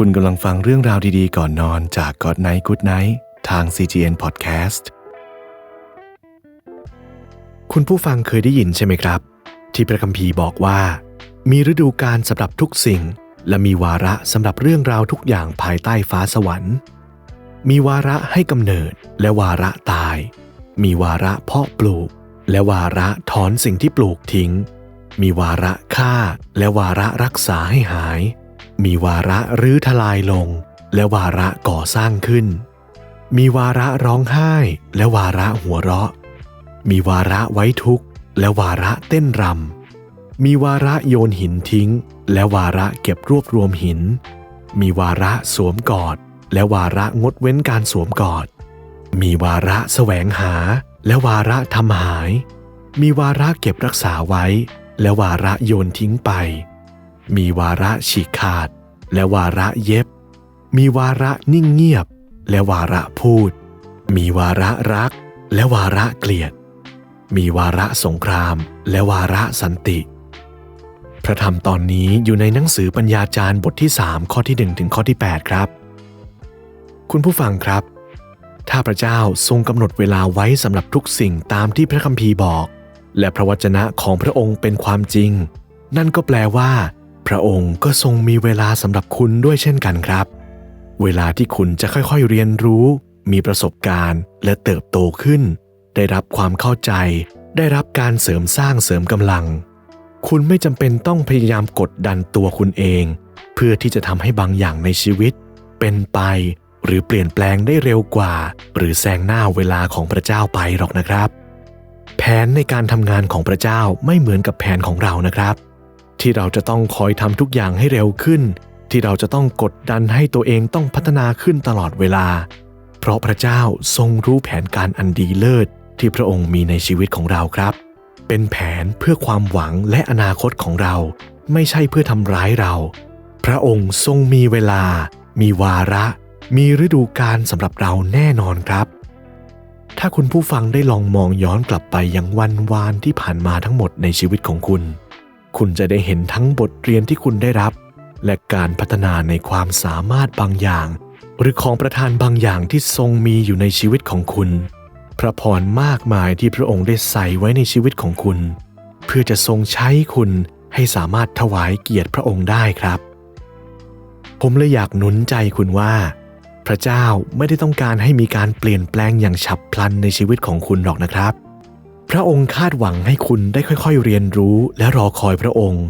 คุณกำลังฟังเรื่องราวดีๆ ก่อนนอนจาก God Night Good Night ทาง CGN Podcast คุณผู้ฟังเคยได้ยินใช่ไหมครับ ที่พระคัมภีร์บอกว่า มีฤดูกาลสำหรับทุกสิ่ง และมีวาระสำหรับเรื่องราวทุกอย่างภายใต้ฟ้าสวรรค์ มีวาระให้กำเนิดและวาระตาย มีวาระเพาะปลูก และวาระถอนสิ่งที่ปลูกทิ้ง มีวาระฆ่าและวาระรักษาให้หาย มีวาระรื้อทลายลง และวาระก่อสร้างขึ้น มีวาระร้องไห้และวาระหัวเราะ มีวาระไว้ทุกข์และวาระเต้นรำ มีวาระโยนหินทิ้ง และวาระเก็บรวบรวมหิน มีวาระสวมกอด และวาระงดเว้นการสวมกอด มีวาระแสวงหา และวาระทำหาย มีวาระเก็บรักษาไว้ และวาระโยนทิ้งไป มีวาระฉีกขาด และวาระเย็บ มีวาระนิ่งเงียบ และวาระพูด มีวาระรัก และวาระเกลียด มีวาระสงคราม และวาระสันติ พระธรรมตอนนี้อยู่ในหนังสือปัญญาจารย์บทที่ 3 ข้อที่ 1 ถึงข้อที่ 8 ครับ คุณผู้ฟังครับ ถ้าพระเจ้าทรงกำหนดเวลาไว้สำหรับทุกสิ่งตามที่พระคัมภีร์บอก และพระวจนะของพระองค์เป็นความจริง นั่นก็แปลว่า พระองค์ก็ทรงมีเวลาสำหรับคุณด้วยเช่นกันครับ เวลาที่คุณจะค่อยๆเรียนรู้ มีประสบการณ์ และเติบโตขึ้น ได้รับความเข้าใจ ได้รับการเสริมสร้างเสริมกำลัง คุณไม่จำเป็นต้องพยายามกดดันตัวคุณเอง เพื่อที่จะทำให้บางอย่างในชีวิต เป็นไป หรือเปลี่ยนแปลงได้เร็วกว่า หรือแซงหน้าเวลาของพระเจ้าไปหรอกนะครับ แผนในการทำงานของพระเจ้าไม่เหมือนกับแผนของเรานะครับ ที่เราจะต้องคอยทำทุกอย่างให้เร็วขึ้น ที่เราจะต้องกดดันให้ตัวเองต้องพัฒนาขึ้นตลอดเวลา เพราะพระเจ้าทรงรู้แผนการอันดีเลิศที่พระองค์มีในชีวิตของเราครับ เป็นแผนเพื่อความหวังและอนาคตของเรา ไม่ใช่เพื่อทำร้ายเรา พระองค์ทรงมีเวลา มีวาระ มีฤดูกาลสำหรับเราแน่นอนครับ ถ้าคุณผู้ฟังได้ลองมองย้อนกลับไปยังวันวานที่ผ่านมาทั้งหมดในชีวิตของคุณ คุณจะได้เห็นทั้งบทเรียนที่คุณได้รับ และการพัฒนาในความสามารถบางอย่าง หรือของประทานบางอย่างที่ทรงมีอยู่ในชีวิตของคุณ พระพรมากมายที่พระองค์ได้ใส่ไว้ในชีวิตของคุณ เพื่อจะทรงใช้คุณให้สามารถถวายเกียรติพระองค์ได้ครับ ผมเลยอยากหนุนใจคุณว่า พระเจ้าไม่ได้ต้องการให้มีการเปลี่ยนแปลงอย่างฉับพลันในชีวิตของคุณหรอกนะครับ ระองค์คาดหวังให้คุณได้ค่อยๆเรียนรู้และรอคอยพระองค์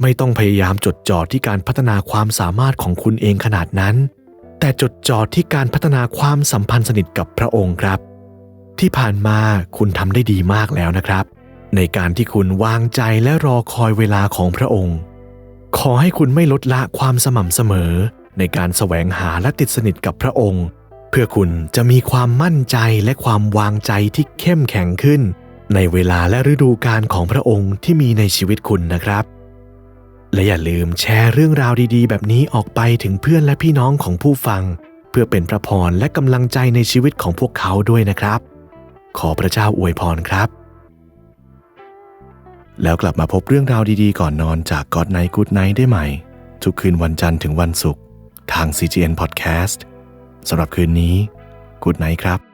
ไม่ต้องพยายามจดจ่อที่การพัฒนาความสามารถของคุณเองขนาดนั้น แต่จดจ่อที่การพัฒนาความสัมพันธ์สนิทกับพระองค์ครับ ที่ผ่านมาคุณทำได้ดีมากแล้วนะครับ ในการที่คุณวางใจและรอคอยเวลาของพระองค์ ขอให้คุณไม่ลดละความสม่ำเสมอ ในการแสวงหาและติดสนิทกับพระองค์ เพื่อคุณจะมีความมั่นใจและความวางใจที่เข้มแข็งขึ้น ในเวลาและฤดูกาลของพระองค์ที่มีในชีวิตคุณนะครับ และอย่าลืมแชร์เรื่องราวดีๆ แบบนี้ออกไปถึงเพื่อนและพี่น้องของผู้ฟัง เพื่อเป็นพระพรและกำลังใจในชีวิตของพวกเขาด้วยนะครับ ขอพระเจ้าอวยพรครับ แล้วกลับมาพบเรื่องราวดีๆ ก่อนนอนจาก God Night Good Night ได้ใหม่ ทุกคืนวันจันทร์ถึงวันศุกร์ทาง CGN Podcast สำหรับคืนนี้ Good Night ครับ